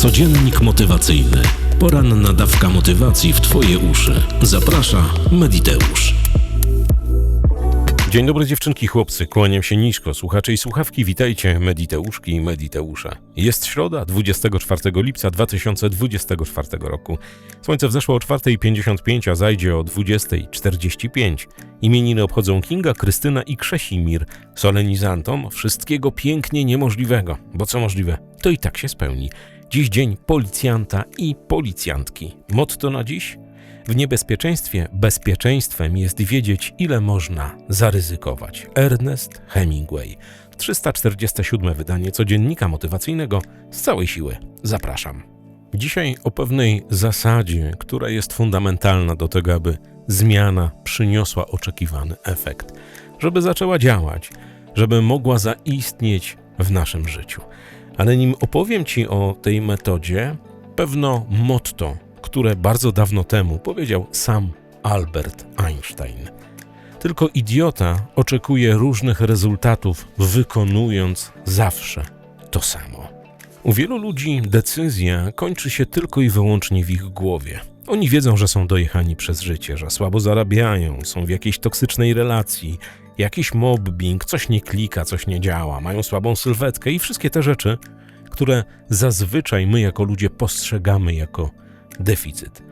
Codziennik motywacyjny. Poranna dawka motywacji w Twoje uszy. Zaprasza Mediteusz. Dzień dobry dziewczynki, chłopcy, kłaniam się nisko, słuchacze i słuchawki, witajcie, Mediteuszki i Mediteusze. Jest środa, 24 lipca 2024 roku. Słońce wzeszło o 4.55, a zajdzie o 20.45. Imieniny obchodzą Kinga, Krystyna i Krzesimir. Solenizantom wszystkiego pięknie niemożliwego, bo co możliwe, to i tak się spełni. Dziś dzień policjanta i policjantki. Motto na dziś? W niebezpieczeństwie bezpieczeństwem jest wiedzieć, ile można zaryzykować. Ernest Hemingway. 347 wydanie codziennika motywacyjnego z całej siły. Zapraszam. Dzisiaj o pewnej zasadzie, która jest fundamentalna do tego, aby zmiana przyniosła oczekiwany efekt, żeby zaczęła działać, żeby mogła zaistnieć w naszym życiu. Ale nim opowiem Ci o tej metodzie, pewno motto, które bardzo dawno temu powiedział sam Albert Einstein. Tylko idiota oczekuje różnych rezultatów, wykonując zawsze to samo. U wielu ludzi decyzja kończy się tylko i wyłącznie w ich głowie. Oni wiedzą, że są dojechani przez życie, że słabo zarabiają, są w jakiejś toksycznej relacji, jakiś mobbing, coś nie klika, coś nie działa, mają słabą sylwetkę i wszystkie te rzeczy, które zazwyczaj my jako ludzie postrzegamy jako deficyt.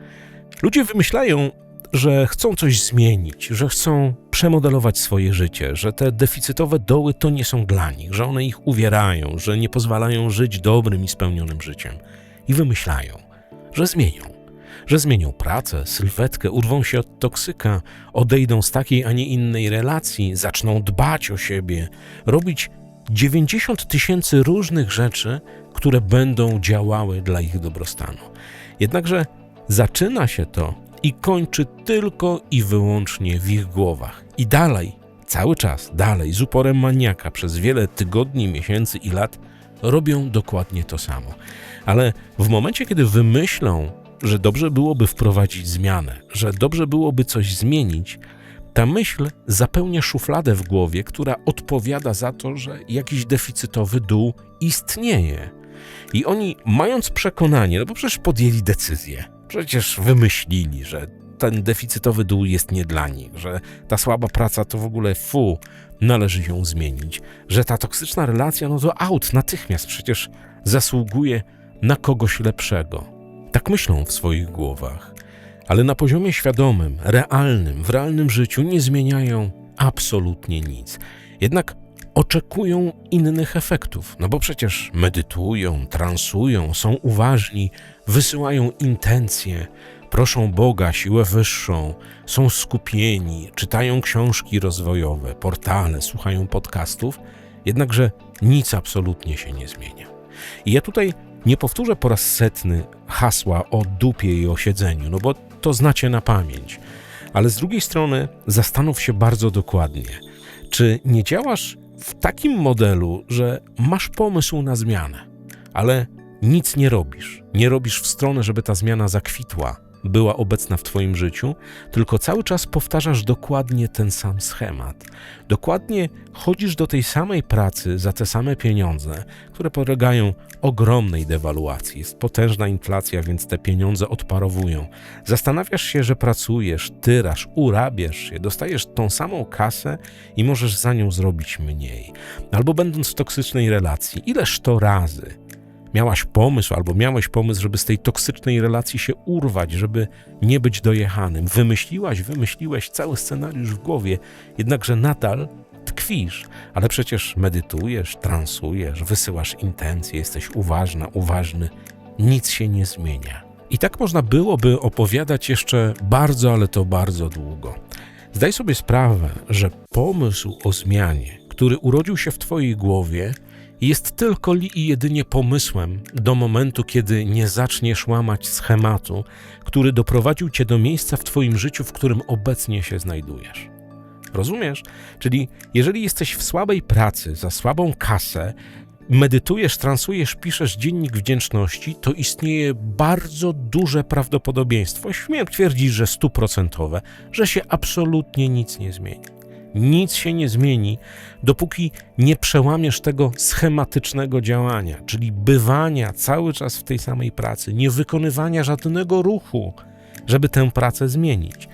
Ludzie wymyślają, że chcą coś zmienić, że chcą przemodelować swoje życie, że te deficytowe doły to nie są dla nich, że one ich uwierają, że nie pozwalają żyć dobrym i spełnionym życiem. I wymyślają, że zmienią. Że zmienią pracę, sylwetkę, urwą się od toksyka, odejdą z takiej, a nie innej relacji, zaczną dbać o siebie, robić 90 tysięcy różnych rzeczy, które będą działały dla ich dobrostanu. Jednakże zaczyna się to i kończy tylko i wyłącznie w ich głowach. I dalej, cały czas, dalej, z uporem maniaka przez wiele tygodni, miesięcy i lat robią dokładnie to samo. Ale w momencie, kiedy wymyślą, że dobrze byłoby wprowadzić zmianę, że dobrze byłoby coś zmienić, ta myśl zapełnia szufladę w głowie, która odpowiada za to, że jakiś deficytowy dół istnieje. I oni, mając przekonanie, no bo przecież podjęli decyzję, przecież wymyślili, że ten deficytowy dół jest nie dla nich, że ta słaba praca to w ogóle fu, należy ją zmienić, że ta toksyczna relacja, no to out natychmiast przecież zasługuje na kogoś lepszego. Tak myślą w swoich głowach, ale na poziomie świadomym, realnym, w realnym życiu nie zmieniają absolutnie nic. Jednak oczekują innych efektów, no bo przecież medytują, transują, są uważni, wysyłają intencje, proszą Boga, siłę wyższą, są skupieni, czytają książki rozwojowe, portale, słuchają podcastów, jednakże nic absolutnie się nie zmienia. I ja tutaj nie powtórzę po raz setny hasła o dupie i o siedzeniu, no bo to znacie na pamięć. Ale z drugiej strony zastanów się bardzo dokładnie, czy nie działasz w takim modelu, że masz pomysł na zmianę, ale nic nie robisz. Nie robisz w stronę, żeby ta zmiana zakwitła, była obecna w Twoim życiu, tylko cały czas powtarzasz dokładnie ten sam schemat. Dokładnie chodzisz do tej samej pracy za te same pieniądze, które polegają ogromnej dewaluacji. Jest potężna inflacja, więc te pieniądze odparowują. Zastanawiasz się, że pracujesz, tyrasz, urabiasz się, dostajesz tą samą kasę i możesz za nią zrobić mniej. Albo będąc w toksycznej relacji, ileż to razy miałaś pomysł albo miałeś pomysł, żeby z tej toksycznej relacji się urwać, żeby nie być dojechanym. Wymyśliłaś, wymyśliłeś cały scenariusz w głowie, jednakże nadal tkwisz, ale przecież medytujesz, transujesz, wysyłasz intencje, jesteś uważna, uważny, nic się nie zmienia. I tak można byłoby opowiadać jeszcze bardzo, ale to bardzo długo. Zdaj sobie sprawę, że pomysł o zmianie, który urodził się w Twojej głowie, jest tylko i jedynie pomysłem do momentu, kiedy nie zaczniesz łamać schematu, który doprowadził cię do miejsca w Twoim życiu, w którym obecnie się znajdujesz. Rozumiesz? Czyli jeżeli jesteś w słabej pracy, za słabą kasę, medytujesz, transujesz, piszesz dziennik wdzięczności, to istnieje bardzo duże prawdopodobieństwo, śmiem twierdzić, że stuprocentowe, że się absolutnie nic nie zmieni. Nic się nie zmieni, dopóki nie przełamiesz tego schematycznego działania, czyli bywania cały czas w tej samej pracy, nie wykonywania żadnego ruchu, żeby tę pracę zmienić.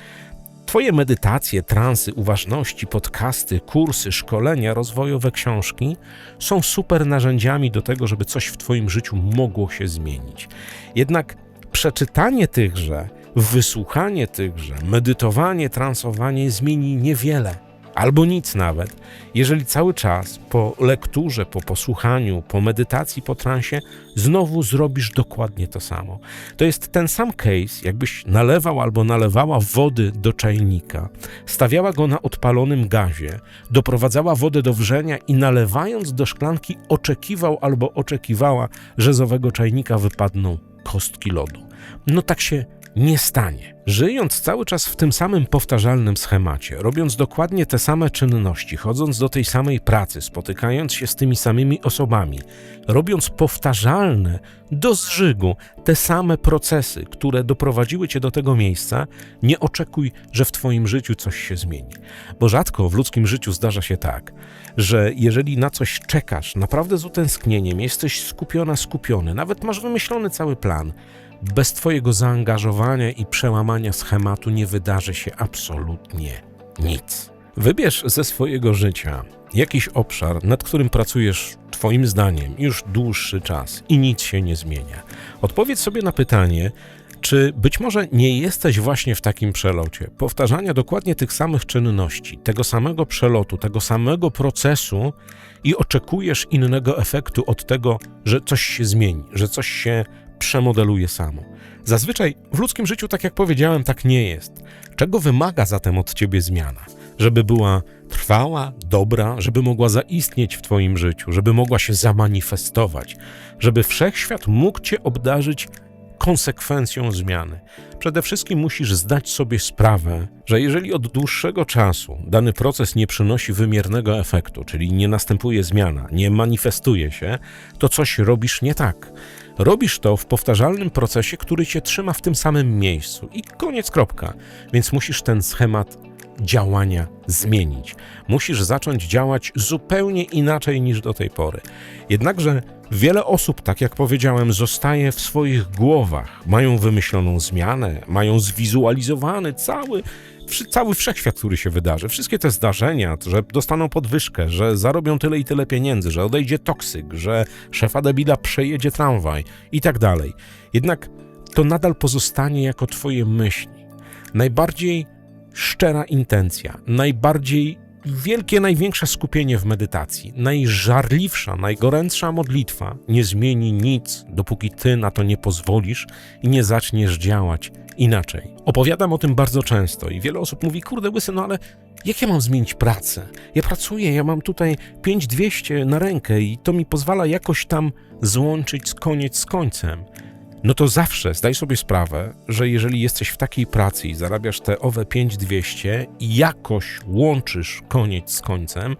Twoje medytacje, transy, uważności, podcasty, kursy, szkolenia, rozwojowe książki są super narzędziami do tego, żeby coś w Twoim życiu mogło się zmienić. Jednak przeczytanie tychże, wysłuchanie tychże, medytowanie, transowanie zmieni niewiele. Albo nic nawet, jeżeli cały czas po lekturze, po posłuchaniu, po medytacji, po transie znowu zrobisz dokładnie to samo. To jest ten sam case, jakbyś nalewał albo nalewała wody do czajnika, stawiała go na odpalonym gazie, doprowadzała wodę do wrzenia i nalewając do szklanki oczekiwał albo oczekiwała, że z owego czajnika wypadną kostki lodu. No tak się nie stanie. Żyjąc cały czas w tym samym powtarzalnym schemacie, robiąc dokładnie te same czynności, chodząc do tej samej pracy, spotykając się z tymi samymi osobami, robiąc powtarzalne do zżygu te same procesy, które doprowadziły cię do tego miejsca, nie oczekuj, że w twoim życiu coś się zmieni. Bo rzadko w ludzkim życiu zdarza się tak, że jeżeli na coś czekasz naprawdę z utęsknieniem, jesteś skupiona, skupiony, nawet masz wymyślony cały plan, bez Twojego zaangażowania i przełamania schematu nie wydarzy się absolutnie nic. Wybierz ze swojego życia jakiś obszar, nad którym pracujesz Twoim zdaniem już dłuższy czas i nic się nie zmienia. Odpowiedz sobie na pytanie, czy być może nie jesteś właśnie w takim przelocie, powtarzania dokładnie tych samych czynności, tego samego przelotu, tego samego procesu i oczekujesz innego efektu od tego, że coś się zmieni, że coś się przemodeluje samo. Zazwyczaj w ludzkim życiu, tak jak powiedziałem, tak nie jest. Czego wymaga zatem od ciebie zmiana? Żeby była trwała, dobra, żeby mogła zaistnieć w Twoim życiu, żeby mogła się zamanifestować, żeby wszechświat mógł Cię obdarzyć konsekwencją zmiany. Przede wszystkim musisz zdać sobie sprawę, że jeżeli od dłuższego czasu dany proces nie przynosi wymiernego efektu, czyli nie następuje zmiana, nie manifestuje się, to coś robisz nie tak. Robisz to w powtarzalnym procesie, który cię trzyma w tym samym miejscu i koniec, kropka. Więc musisz ten schemat działania zmienić. Musisz zacząć działać zupełnie inaczej niż do tej pory. Jednakże wiele osób, tak jak powiedziałem, zostaje w swoich głowach. Mają wymyśloną zmianę, mają zwizualizowany cały cały wszechświat, który się wydarzy, wszystkie te zdarzenia, że dostaną podwyżkę, że zarobią tyle i tyle pieniędzy, że odejdzie toksyk, że szefa debila przejedzie tramwaj i tak dalej. Jednak to nadal pozostanie jako twoje myśli. Najbardziej szczera intencja, najbardziej wielkie, największe skupienie w medytacji, najżarliwsza, najgorętsza modlitwa nie zmieni nic, dopóki ty na to nie pozwolisz i nie zaczniesz działać inaczej. Opowiadam o tym bardzo często i wiele osób mówi, kurde łysy, no ale jak ja mam zmienić pracę? Ja pracuję, ja mam tutaj 5200 na rękę i to mi pozwala jakoś tam złączyć koniec z końcem. No to zawsze zdaj sobie sprawę, że jeżeli jesteś w takiej pracy i zarabiasz te owe 5200 i jakoś łączysz koniec z końcem,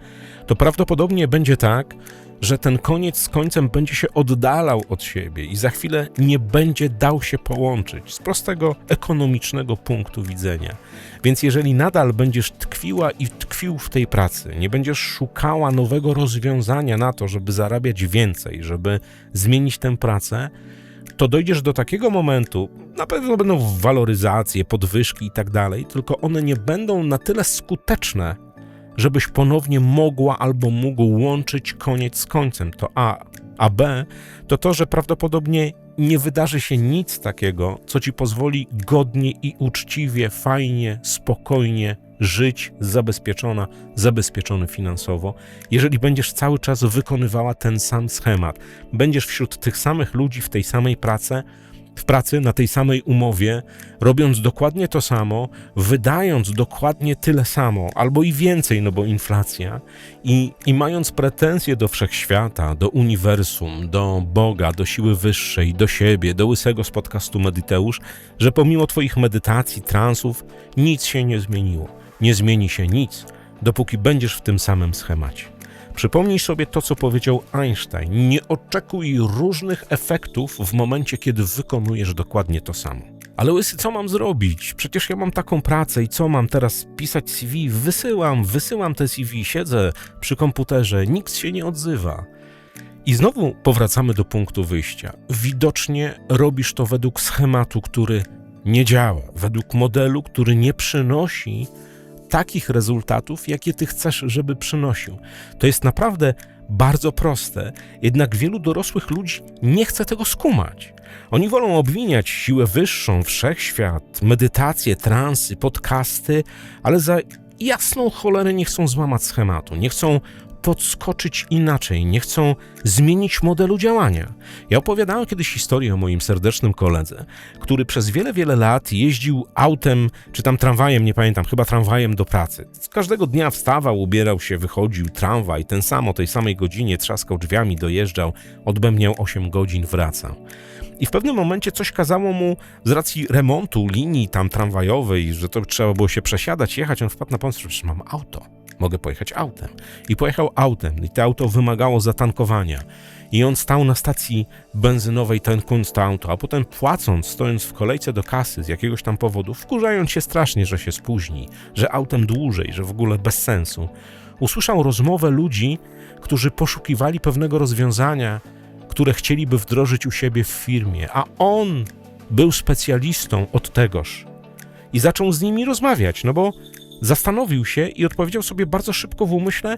to prawdopodobnie będzie tak, że ten koniec z końcem będzie się oddalał od siebie i za chwilę nie będzie dał się połączyć z prostego ekonomicznego punktu widzenia. Więc jeżeli nadal będziesz tkwiła i tkwił w tej pracy, nie będziesz szukała nowego rozwiązania na to, żeby zarabiać więcej, żeby zmienić tę pracę, to dojdziesz do takiego momentu, na pewno będą waloryzacje, podwyżki i tak dalej, tylko one nie będą na tyle skuteczne, żebyś ponownie mogła albo mógł łączyć koniec z końcem. To A. A B to to, że prawdopodobnie nie wydarzy się nic takiego, co ci pozwoli godnie i uczciwie, fajnie, spokojnie żyć zabezpieczona, zabezpieczony finansowo, jeżeli będziesz cały czas wykonywała ten sam schemat. Będziesz wśród tych samych ludzi w tej samej pracy, w pracy na tej samej umowie, robiąc dokładnie to samo, wydając dokładnie tyle samo, albo i więcej, no bo inflacja, i, i mając pretensje do wszechświata, do uniwersum, do Boga, do siły wyższej, do siebie, do łysego z podcastu Mediteusz, że pomimo Twoich medytacji, transów, nic się nie zmieniło. Nie zmieni się nic, dopóki będziesz w tym samym schemacie. Przypomnij sobie to, co powiedział Einstein. Nie oczekuj różnych efektów w momencie, kiedy wykonujesz dokładnie to samo. Ale łysy, co mam zrobić? Przecież ja mam taką pracę i co mam teraz pisać CV? Wysyłam, wysyłam te CV, siedzę przy komputerze, nikt się nie odzywa. I znowu powracamy do punktu wyjścia. Widocznie robisz to według schematu, który nie działa, według modelu, który nie przynosi takich rezultatów, jakie ty chcesz, żeby przynosił. To jest naprawdę bardzo proste, jednak wielu dorosłych ludzi nie chce tego skumać. Oni wolą obwiniać siłę wyższą, wszechświat, medytacje, transy, podcasty, ale za jasną cholerę nie chcą złamać schematu, nie chcą podskoczyć inaczej, nie chcą zmienić modelu działania. Ja opowiadałem kiedyś historię o moim serdecznym koledze, który przez wiele, wiele lat jeździł autem, czy tam tramwajem, nie pamiętam, chyba tramwajem do pracy. Każdego dnia wstawał, ubierał się, wychodził, tramwaj, ten sam o tej samej godzinie trzaskał drzwiami, dojeżdżał, odbębniał 8 godzin, wracał. I w pewnym momencie coś kazało mu z racji remontu linii tam tramwajowej, że to trzeba było się przesiadać, jechać. On wpadł na pomysł, że mam auto. Mogę pojechać autem. I pojechał autem. I to auto wymagało zatankowania. I on stał na stacji benzynowej, tankując to auto, a potem płacąc, stojąc w kolejce do kasy z jakiegoś tam powodu, wkurzając się strasznie, że się spóźni, że autem dłużej, że w ogóle bez sensu, usłyszał rozmowę ludzi, którzy poszukiwali pewnego rozwiązania, które chcieliby wdrożyć u siebie w firmie, a on był specjalistą od tegoż. I zaczął z nimi rozmawiać, no bo zastanowił się i odpowiedział sobie bardzo szybko w umyśle,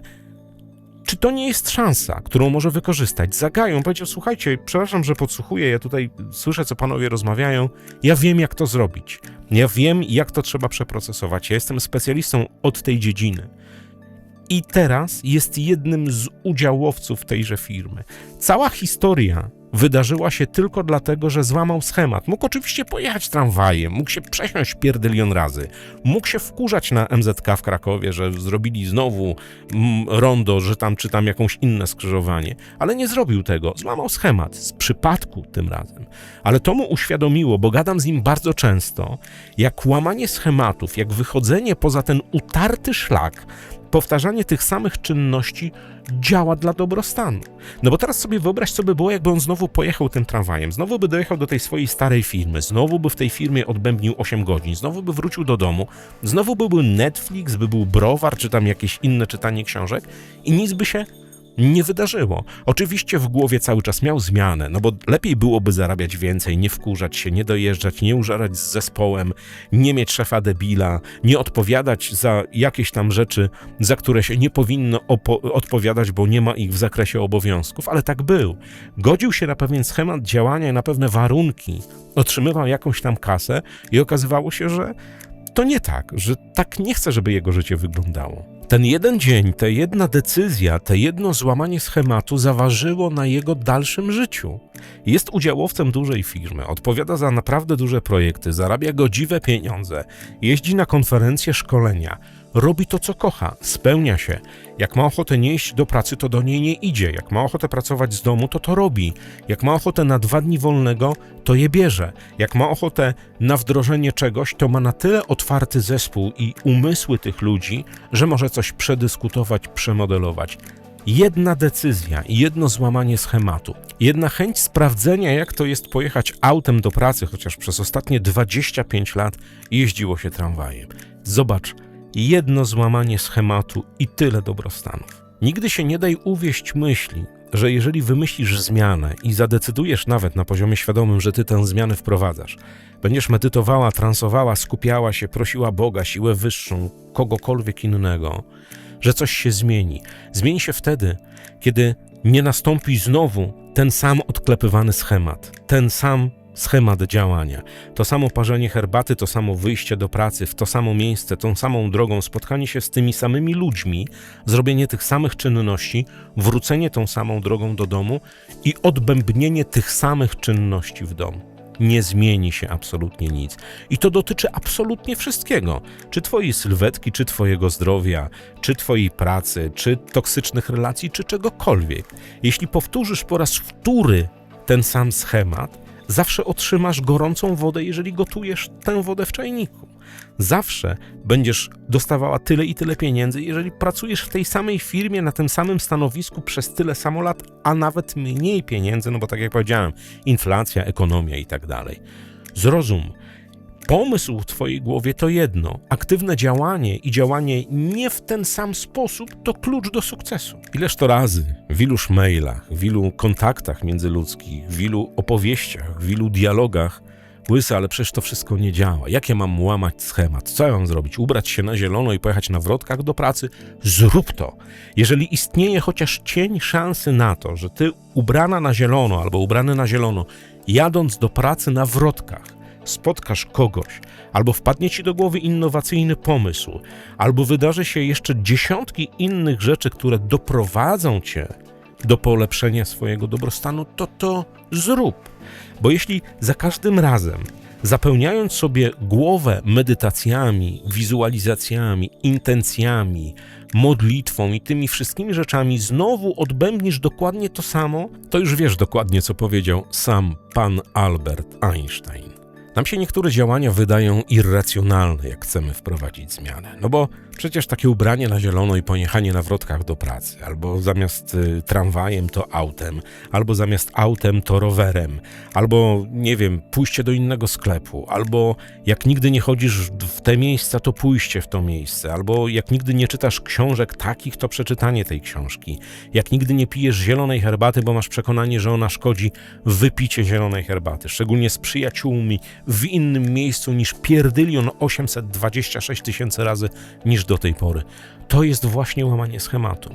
czy to nie jest szansa, którą może wykorzystać. Zagają, powiedział, słuchajcie, przepraszam, że podsłuchuję, ja tutaj słyszę, co panowie rozmawiają, ja wiem, jak to zrobić. Ja wiem, jak to trzeba przeprocesować. Ja jestem specjalistą od tej dziedziny i teraz jest jednym z udziałowców tejże firmy. Cała historia wydarzyła się tylko dlatego, że złamał schemat. Mógł oczywiście pojechać tramwajem, mógł się przesiąść pierdylion razy, mógł się wkurzać na MZK w Krakowie, że zrobili znowu mm, rondo, że tam czy tam jakąś inne skrzyżowanie, ale nie zrobił tego. Złamał schemat, z przypadku tym razem. Ale to mu uświadomiło, bo gadam z nim bardzo często, jak łamanie schematów, jak wychodzenie poza ten utarty szlak, powtarzanie tych samych czynności działa dla dobrostanu. No bo teraz sobie wyobraź, co by było, jakby on znowu pojechał tym tramwajem, znowu by dojechał do tej swojej starej firmy, znowu by w tej firmie odbębnił 8 godzin, znowu by wrócił do domu, znowu by był Netflix, by był browar, czy tam jakieś inne czytanie książek i nic by się nie wydarzyło. Oczywiście w głowie cały czas miał zmianę, no bo lepiej byłoby zarabiać więcej, nie wkurzać się, nie dojeżdżać, nie użerać z zespołem, nie mieć szefa debila, nie odpowiadać za jakieś tam rzeczy, za które się nie powinno odpowiadać, bo nie ma ich w zakresie obowiązków, ale tak był. Godził się na pewien schemat działania i na pewne warunki, otrzymywał jakąś tam kasę i okazywało się, że to nie tak, że tak nie chce, żeby jego życie wyglądało. Ten jeden dzień, ta jedna decyzja, te jedno złamanie schematu zaważyło na jego dalszym życiu. Jest udziałowcem dużej firmy, odpowiada za naprawdę duże projekty, zarabia godziwe pieniądze, jeździ na konferencje, szkolenia, robi to, co kocha, spełnia się. Jak ma ochotę nie iść do pracy, to do niej nie idzie. Jak ma ochotę pracować z domu, to to robi. Jak ma ochotę na dwa dni wolnego, to je bierze. Jak ma ochotę na wdrożenie czegoś, to ma na tyle otwarty zespół i umysły tych ludzi, że może coś przedyskutować, przemodelować. Jedna decyzja jedno złamanie schematu, jedna chęć sprawdzenia, jak to jest pojechać autem do pracy, chociaż przez ostatnie 25 lat jeździło się tramwajem. Zobacz, jedno złamanie schematu i tyle dobrostanów. Nigdy się nie daj uwieść myśli, że jeżeli wymyślisz zmianę i zadecydujesz nawet na poziomie świadomym, że ty tę zmianę wprowadzasz, będziesz medytowała, transowała, skupiała się, prosiła Boga, siłę wyższą, kogokolwiek innego, że coś się zmieni. Zmieni się wtedy, kiedy nie nastąpi znowu ten sam odklepywany schemat, ten sam schemat działania. To samo parzenie herbaty, to samo wyjście do pracy, w to samo miejsce, tą samą drogą, spotkanie się z tymi samymi ludźmi, zrobienie tych samych czynności, wrócenie tą samą drogą do domu i odbębnienie tych samych czynności w domu nie zmieni się absolutnie nic. I to dotyczy absolutnie wszystkiego. Czy twojej sylwetki, czy twojego zdrowia, czy twojej pracy, czy toksycznych relacji, czy czegokolwiek. Jeśli powtórzysz po raz wtóry ten sam schemat, zawsze otrzymasz gorącą wodę, jeżeli gotujesz tę wodę w czajniku. Zawsze będziesz dostawała tyle i tyle pieniędzy, jeżeli pracujesz w tej samej firmie, na tym samym stanowisku przez tyle samo lat, a nawet mniej pieniędzy, no bo tak jak powiedziałem, inflacja, ekonomia i tak dalej. Zrozum, Pomysł w Twojej głowie to jedno, aktywne działanie i działanie nie w ten sam sposób to klucz do sukcesu. Ileż to razy w iluż mailach, w ilu kontaktach międzyludzkich, w ilu opowieściach, w ilu dialogach Łysy, ale przecież to wszystko nie działa. Jak ja mam łamać schemat? Co ja mam zrobić? Ubrać się na zielono i pojechać na wrotkach do pracy? Zrób to. Jeżeli istnieje chociaż cień szansy na to, że ty ubrana na zielono albo ubrany na zielono, jadąc do pracy na wrotkach, spotkasz kogoś, albo wpadnie ci do głowy innowacyjny pomysł, albo wydarzy się jeszcze dziesiątki innych rzeczy, które doprowadzą cię do polepszenia swojego dobrostanu, to to zrób. Bo jeśli za każdym razem, zapełniając sobie głowę medytacjami, wizualizacjami, intencjami, modlitwą i tymi wszystkimi rzeczami, znowu odbębnisz dokładnie to samo, to już wiesz dokładnie, co powiedział sam pan Albert Einstein. Nam się niektóre działania wydają irracjonalne, jak chcemy wprowadzić zmianę. No bo przecież takie ubranie na zielono i pojechanie na wrotkach do pracy, albo zamiast y, tramwajem to autem, albo zamiast autem to rowerem, albo nie wiem, pójście do innego sklepu, albo jak nigdy nie chodzisz w te miejsca, to pójście w to miejsce, albo jak nigdy nie czytasz książek takich, to przeczytanie tej książki, jak nigdy nie pijesz zielonej herbaty, bo masz przekonanie, że ona szkodzi, wypicie zielonej herbaty, szczególnie z przyjaciółmi w innym miejscu niż pierdylion 826 tysięcy razy niż do tej pory. To jest właśnie łamanie schematu.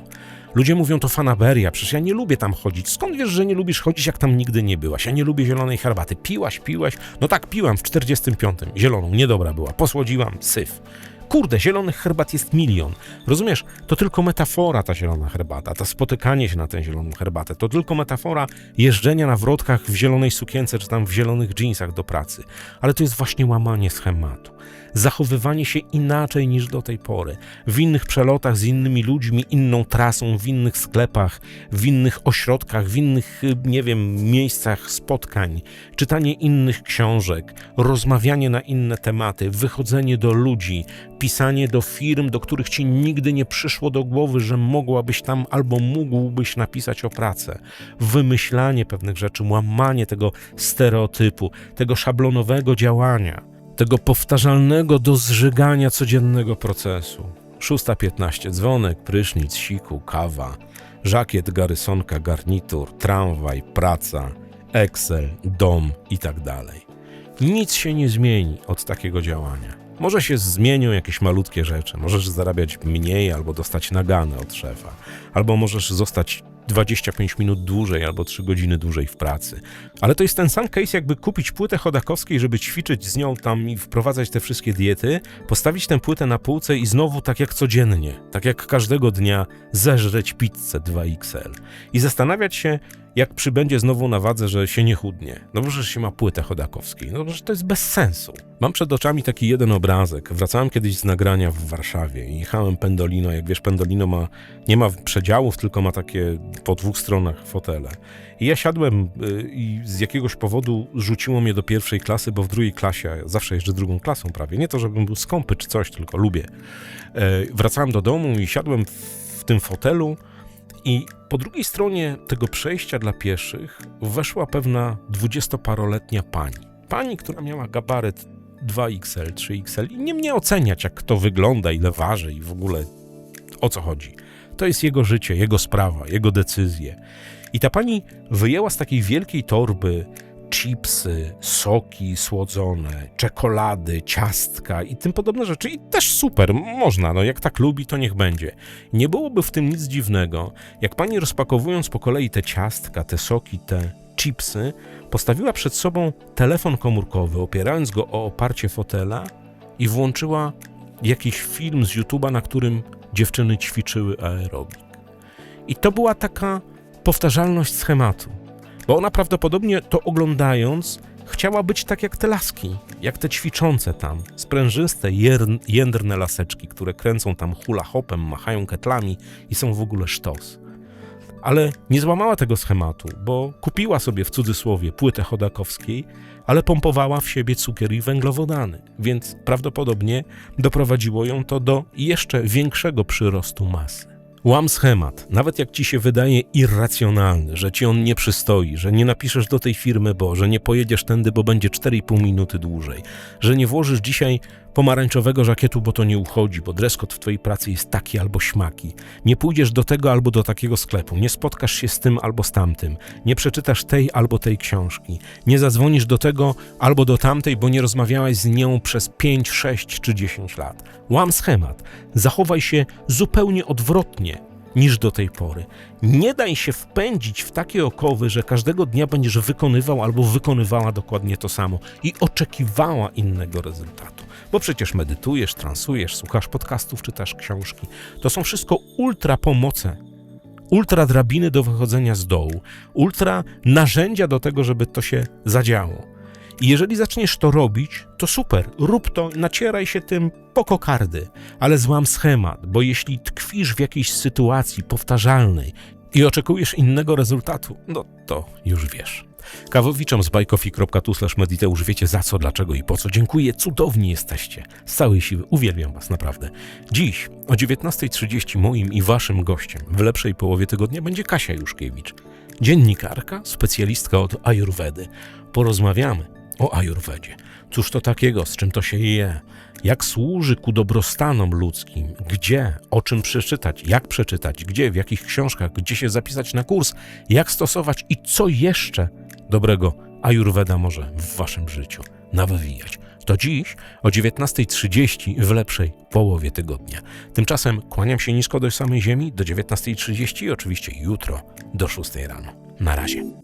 Ludzie mówią to fanaberia, przecież ja nie lubię tam chodzić. Skąd wiesz, że nie lubisz chodzić, jak tam nigdy nie byłaś? Ja nie lubię zielonej herbaty. Piłaś, piłaś? No tak, piłam w 45. Zieloną, niedobra była. Posłodziłam, syf. Kurde, zielonych herbat jest milion. Rozumiesz? To tylko metafora ta zielona herbata, ta spotykanie się na tę zieloną herbatę. To tylko metafora jeżdżenia na wrotkach w zielonej sukience czy tam w zielonych dżinsach do pracy. Ale to jest właśnie łamanie schematu. Zachowywanie się inaczej niż do tej pory. W innych przelotach z innymi ludźmi, inną trasą, w innych sklepach, w innych ośrodkach, w innych, y, nie wiem, miejscach spotkań. Czytanie innych książek, rozmawianie na inne tematy, wychodzenie do ludzi, pisanie do firm, do których ci nigdy nie przyszło do głowy, że mogłabyś tam albo mógłbyś napisać o pracę. Wymyślanie pewnych rzeczy, łamanie tego stereotypu, tego szablonowego działania, tego powtarzalnego do zżygania codziennego procesu. 6.15 dzwonek, prysznic, siku, kawa, żakiet, garysonka, garnitur, tramwaj, praca, Excel, dom i tak dalej. Nic się nie zmieni od takiego działania. Może się zmienią jakieś malutkie rzeczy. Możesz zarabiać mniej albo dostać nagane od szefa, albo możesz zostać 25 minut dłużej albo 3 godziny dłużej w pracy. Ale to jest ten sam case, jakby kupić płytę chodakowskiej, żeby ćwiczyć z nią tam i wprowadzać te wszystkie diety, postawić tę płytę na półce i znowu tak jak codziennie, tak jak każdego dnia zeżreć pizzę 2XL. I zastanawiać się, jak przybędzie znowu na wadze, że się nie chudnie. No bo że się ma płytę chodakowskiej. No że to jest bez sensu. Mam przed oczami taki jeden obrazek. Wracałem kiedyś z nagrania w Warszawie i jechałem Pendolino. Jak wiesz, Pendolino ma, nie ma przedziałów, tylko ma takie po dwóch stronach fotele. I ja siadłem y, i z jakiegoś powodu rzuciło mnie do pierwszej klasy, bo w drugiej klasie, ja zawsze jeżdżę drugą klasą prawie. Nie to, żebym był skąpy czy coś, tylko lubię. E, Wracałem do domu i siadłem w tym fotelu i po drugiej stronie tego przejścia dla pieszych weszła pewna dwudziestoparoletnia pani. Pani, która miała gabaryt 2XL, 3XL i nie mnie oceniać, jak kto wygląda, ile waży i w ogóle o co chodzi. To jest jego życie, jego sprawa, jego decyzje. I ta pani wyjęła z takiej wielkiej torby chipsy, soki słodzone, czekolady, ciastka i tym podobne rzeczy. I też super, można, no jak tak lubi, to niech będzie. Nie byłoby w tym nic dziwnego, jak pani rozpakowując po kolei te ciastka, te soki, te chipsy, postawiła przed sobą telefon komórkowy, opierając go o oparcie fotela i włączyła jakiś film z YouTube'a, na którym dziewczyny ćwiczyły aerobik. I to była taka powtarzalność schematu. Bo ona prawdopodobnie to oglądając chciała być tak jak te laski, jak te ćwiczące tam, sprężyste, jędrne laseczki, które kręcą tam hula hopem, machają ketlami i są w ogóle sztos. Ale nie złamała tego schematu, bo kupiła sobie w cudzysłowie płytę chodakowskiej, ale pompowała w siebie cukier i węglowodany, więc prawdopodobnie doprowadziło ją to do jeszcze większego przyrostu masy. Łam schemat, nawet jak ci się wydaje irracjonalny, że ci on nie przystoi, że nie napiszesz do tej firmy, bo że nie pojedziesz tędy, bo będzie 4,5 minuty dłużej, że nie włożysz dzisiaj pomarańczowego żakietu, bo to nie uchodzi, bo dress code w twojej pracy jest taki albo śmaki. Nie pójdziesz do tego albo do takiego sklepu, nie spotkasz się z tym albo z tamtym, nie przeczytasz tej albo tej książki, nie zadzwonisz do tego albo do tamtej, bo nie rozmawiałeś z nią przez 5, 6 czy 10 lat. Łam schemat. Zachowaj się zupełnie odwrotnie niż do tej pory. Nie daj się wpędzić w takie okowy, że każdego dnia będziesz wykonywał albo wykonywała dokładnie to samo i oczekiwała innego rezultatu. Bo przecież medytujesz, transujesz, słuchasz podcastów, czytasz książki. To są wszystko ultra pomoce. Ultra drabiny do wychodzenia z dołu, ultra narzędzia do tego, żeby to się zadziało. I jeżeli zaczniesz to robić, to super, rób to, nacieraj się tym po kokardy, ale złam schemat, bo jeśli tkwisz w jakiejś sytuacji powtarzalnej i oczekujesz innego rezultatu, no to już wiesz. Kawowiczom z bajkofi.tu mediteusz wiecie za co, dlaczego i po co. Dziękuję, cudowni jesteście. Z całej siły, uwielbiam was naprawdę. Dziś o 19.30 moim i waszym gościem w lepszej połowie tygodnia będzie Kasia Juszkiewicz. Dziennikarka, specjalistka od Ajurwedy. Porozmawiamy o Ajurwedzie. Cóż to takiego, z czym to się je? Jak służy ku dobrostanom ludzkim? Gdzie? O czym przeczytać? Jak przeczytać? Gdzie? W jakich książkach? Gdzie się zapisać na kurs? Jak stosować? I co jeszcze dobrego Ajurweda może w waszym życiu nawywijać? To dziś o 19.30 w lepszej połowie tygodnia. Tymczasem kłaniam się nisko do samej ziemi do 19.30 i oczywiście jutro do 6 rano. Na razie.